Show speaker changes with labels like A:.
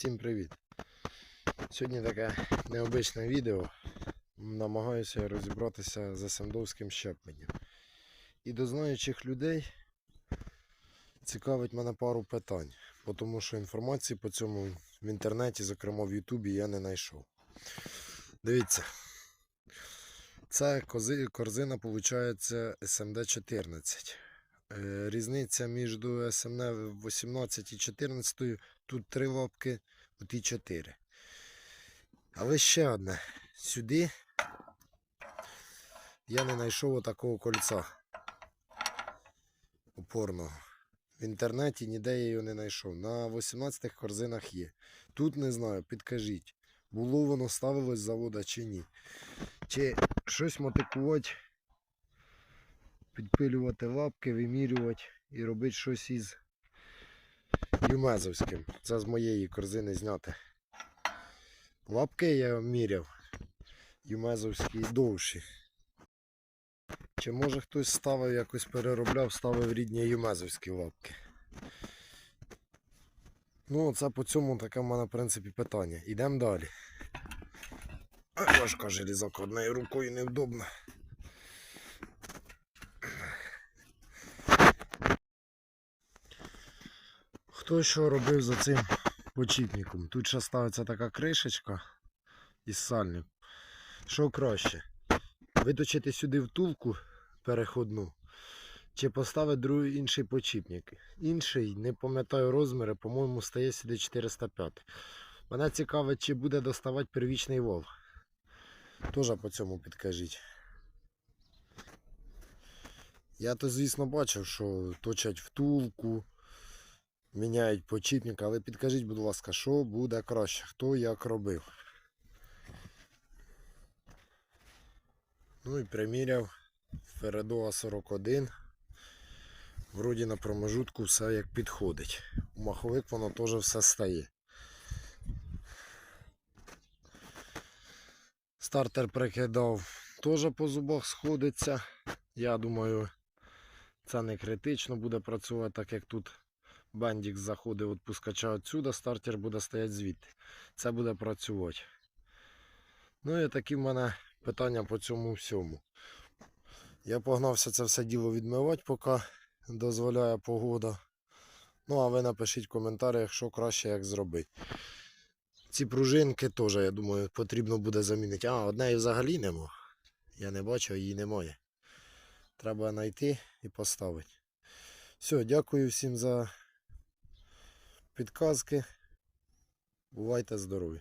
A: Всім привіт! Сьогодні таке необичне відео. Намагаюся розібратися з асендовським щепленням. І до знаючих людей цікавить мене пару питань, тому що інформації по цьому в інтернеті, зокрема в Ютубі, я не знайшов. Дивіться. Це корзина, виходить, СМД-14. Е, Різниця між СМД 18 і 14 тут три лапки, тут і чотири. Але ще одне. Сюди я не знайшов такого кольця опорного. В інтернеті ніде я його не знайшов. На 18 корзинах є. Тут не знаю, підкажіть, було воно ставилось з завода чи ні. Чи щось мотикувати, підпилювати лапки, вимірювати і робити щось із Юмезовським. Це з моєї корзини зняти. Лапки я міряв. Юмезовські довші. Чи може хтось ставив, якось переробляв, ставив рідні юмезовські лапки. Ну, це по цьому таке в мене, в принципі, питання. Ідемо далі. Важка железака однією рукою невдобно. Хто що робив за цим почіпником? Тут ще ставиться така кришечка із сальник. Що краще? Виточити сюди втулку переходну, чи поставити другий інший почіпник. Інший, не пам'ятаю розміри, по-моєму, стає сюди 405. Мене цікавить, чи буде доставати первічний вол. Теж по цьому підкажіть. Я то, звісно, бачив, що точать втулку, міняють почіпник, але підкажіть, будь ласка, що буде краще, хто як робив. Ну і приміряв Фередоа 41. Вроді на промежутку все як підходить. У маховик воно теж все стає. Стартер прикидав, теж по зубах сходиться. Я думаю, це не критично буде працювати, так як тут бендік заходить від пускача відсюди, стартер буде стояти звідти. Це буде працювати. Ну і такі в мене питання по цьому всьому. Я погнався це все діло відмивати, поки дозволяє погода. Ну, а ви напишіть в коментарях, що краще як зробити. Ці пружинки теж, я думаю, потрібно буде замінити. А, однієї взагалі нема. Я не бачу, її немає. Треба знайти і поставити. Все, дякую всім за підказки. Бувайте здорові!